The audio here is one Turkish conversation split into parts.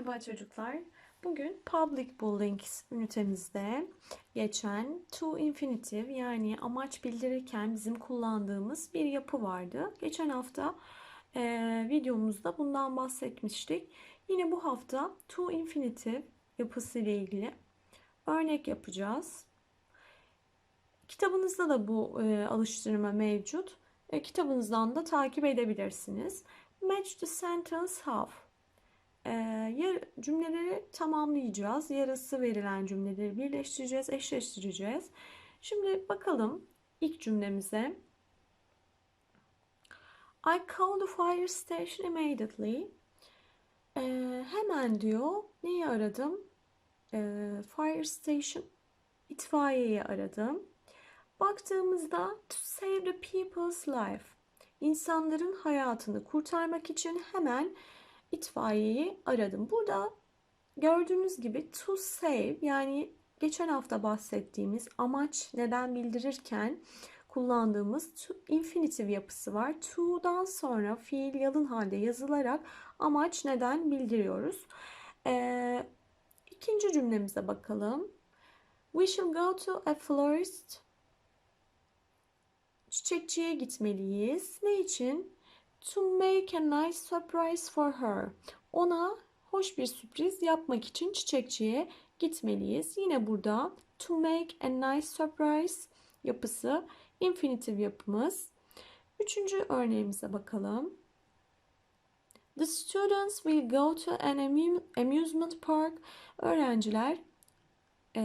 Merhaba çocuklar. Bugün Public Buildings ünitemizde geçen to infinitive yani amaç bildirirken bizim kullandığımız bir yapı vardı. Geçen hafta e, videomuzda bundan bahsetmiştik. Yine bu hafta to infinitive yapısı ile ilgili örnek yapacağız. Kitabınızda da bu e, alıştırma mevcut. E, kitabınızdan da takip edebilirsiniz. Match the sentence half. Ee, cümleleri tamamlayacağız. Yarısı verilen cümleleri birleştireceğiz, eşleştireceğiz. Şimdi bakalım ilk cümlemize. I called the fire station immediately. Ee, hemen diyor. Neyi aradım? Ee, fire station. itfaiyeyi aradım. Baktığımızda to save the people's life. İnsanların hayatını kurtarmak için hemen itfaiyeyi aradım. Burada gördüğünüz gibi to save yani geçen hafta bahsettiğimiz amaç neden bildirirken kullandığımız to infinitive yapısı var. To'dan sonra fiil yalın halde yazılarak amaç neden bildiriyoruz. Ee, ikinci cümlemize bakalım. We shall go to a florist. Çiçekçiye gitmeliyiz. Ne için? To make a nice surprise for her. Ona hoş bir sürpriz yapmak için çiçekçiye gitmeliyiz. Yine burada to make a nice surprise yapısı infinitive yapımız. Üçüncü örneğimize bakalım. The students will go to an amusement park. Öğrenciler e,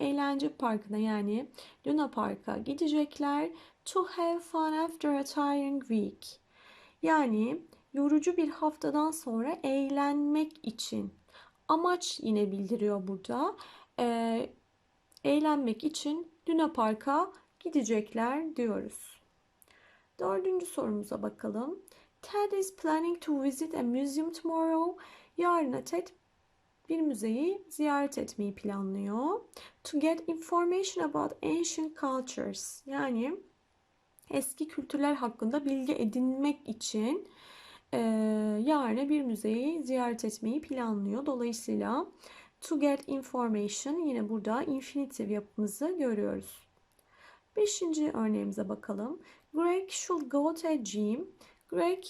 eğlence parkına yani Luna Park'a gidecekler. To have fun after a tiring week. Yani yorucu bir haftadan sonra eğlenmek için. Amaç yine bildiriyor burada. Ee, eğlenmek için Luna Park'a gidecekler diyoruz. Dördüncü sorumuza bakalım. Ted is planning to visit a museum tomorrow. Yarın Ted bir müzeyi ziyaret etmeyi planlıyor. To get information about ancient cultures. Yani eski kültürler hakkında bilgi edinmek için e, yarın bir müzeyi ziyaret etmeyi planlıyor. Dolayısıyla to get information yine burada infinitive yapımızı görüyoruz. Beşinci örneğimize bakalım. Greg should go to a gym. Greg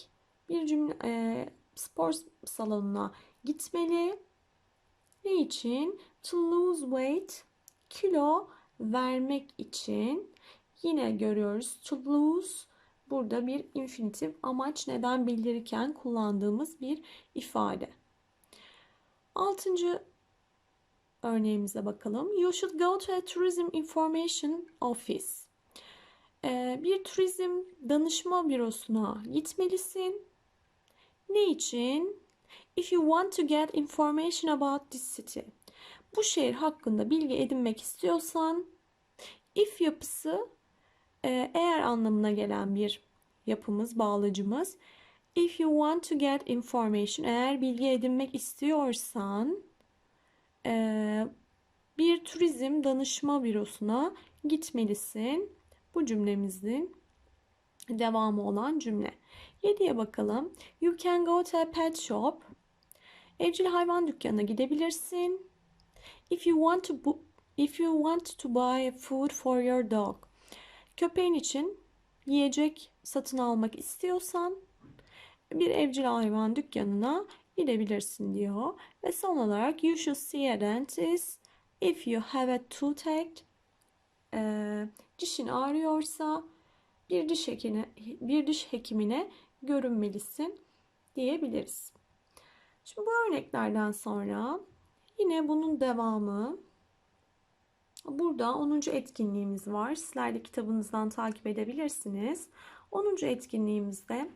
bir cümle, e, spor salonuna gitmeli. Ne için? To lose weight. Kilo vermek için. Yine görüyoruz to lose burada bir infinitif amaç neden bildirirken kullandığımız bir ifade. Altıncı örneğimize bakalım. You should go to a tourism information office. Ee, bir turizm danışma bürosuna gitmelisin. Ne için? If you want to get information about this city. Bu şehir hakkında bilgi edinmek istiyorsan if yapısı eğer anlamına gelen bir yapımız, bağlacımız. If you want to get information, eğer bilgi edinmek istiyorsan e, bir turizm danışma bürosuna gitmelisin. Bu cümlemizin devamı olan cümle. 7'ye bakalım. You can go to a pet shop. Evcil hayvan dükkanına gidebilirsin. If you want to if you want to buy food for your dog. Köpeğin için yiyecek satın almak istiyorsan bir evcil hayvan dükkanına gidebilirsin diyor. Ve son olarak you should see a dentist if you have a toothache. Ee, dişin ağrıyorsa bir diş hekimine, bir diş hekimine görünmelisin diyebiliriz. Şimdi bu örneklerden sonra yine bunun devamı Burada 10. etkinliğimiz var. Sizler de kitabınızdan takip edebilirsiniz. 10. etkinliğimizde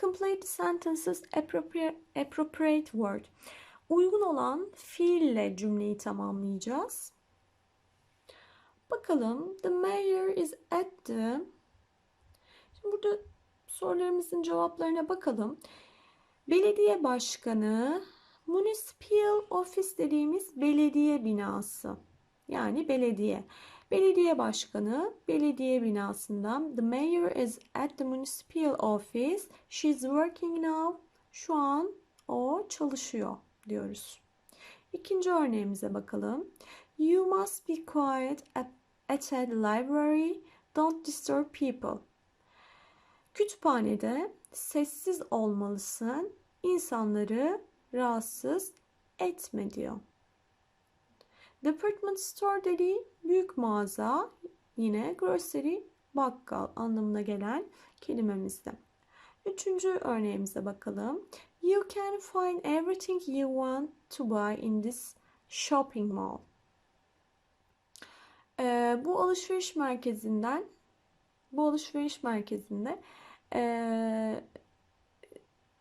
Complete sentences appropriate, appropriate word. Uygun olan fiille cümleyi tamamlayacağız. Bakalım. The mayor is at the... Şimdi burada sorularımızın cevaplarına bakalım. Belediye başkanı municipal office dediğimiz belediye binası. Yani belediye. Belediye başkanı belediye binasından The mayor is at the municipal office. She's working now. Şu an o çalışıyor diyoruz. İkinci örneğimize bakalım. You must be quiet at, at the library. Don't disturb people. Kütüphanede sessiz olmalısın. İnsanları rahatsız etme diyor. Department store dediği büyük mağaza yine grocery bakkal anlamına gelen kelimemizde. Üçüncü örneğimize bakalım. You can find everything you want to buy in this shopping mall. Ee, bu alışveriş merkezinden bu alışveriş merkezinde e,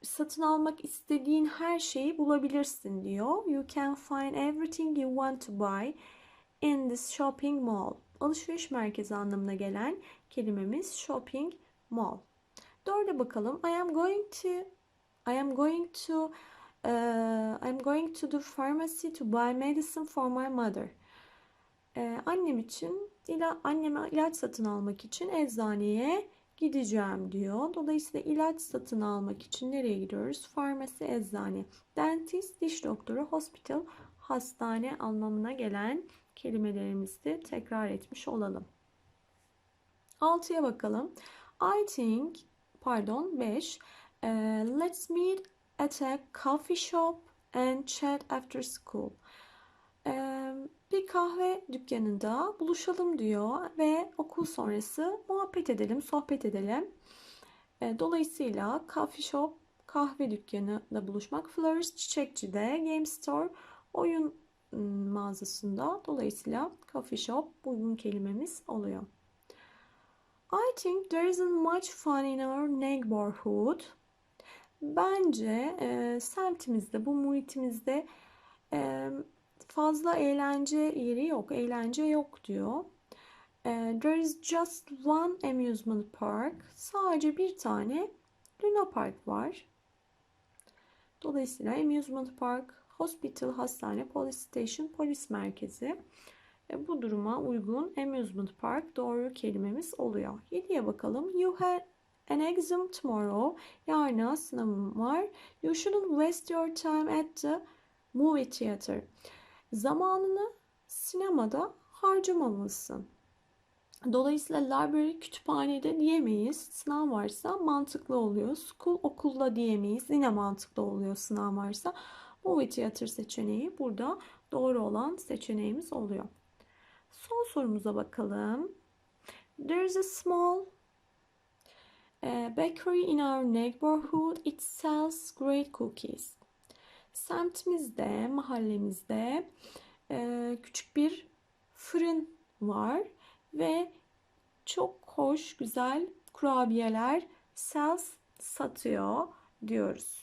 satın almak istediğin her şeyi bulabilirsin diyor. You can find everything you want to buy in this shopping mall. Alışveriş merkezi anlamına gelen kelimemiz shopping mall. Dörde bakalım. I am going to I am going to uh, I am going to the pharmacy to buy medicine for my mother. Ee, annem için ila anneme ilaç satın almak için eczaneye gideceğim diyor. Dolayısıyla ilaç satın almak için nereye gidiyoruz? Farmasi, eczane. Dentist, diş doktoru, hospital, hastane anlamına gelen kelimelerimizi tekrar etmiş olalım. 6'ya bakalım. I think, pardon 5. Uh, let's meet at a coffee shop and chat after school. Bir kahve dükkanında buluşalım diyor ve okul sonrası muhabbet edelim, sohbet edelim. Uh, dolayısıyla coffee shop, kahve dükkanında buluşmak, florist çiçekçide, game store, oyun mağazasında. Dolayısıyla coffee shop uygun kelimemiz oluyor. I think there isn't much fun in our neighborhood. Bence e, semtimizde, bu muhitimizde e, fazla eğlence yeri yok, eğlence yok diyor. E, there is just one amusement park. Sadece bir tane Luna Park var. Dolayısıyla amusement park, hospital, hastane, police station, polis merkezi. E, bu duruma uygun amusement park doğru kelimemiz oluyor. 7'ye bakalım. You have an exam tomorrow. Yarına sınavım var. You shouldn't waste your time at the movie theater. Zamanını sinemada harcamamalısın. Dolayısıyla library kütüphanede diyemeyiz. Sınav varsa mantıklı oluyor. School okulda diyemeyiz. Yine mantıklı oluyor sınav varsa. Movie theater seçeneği burada doğru olan seçeneğimiz oluyor. Son sorumuza bakalım. There's a small uh, bakery in our neighborhood. It sells great cookies. Semtimizde, mahallemizde e, küçük bir fırın var ve çok hoş, güzel kurabiyeler sells satıyor diyoruz.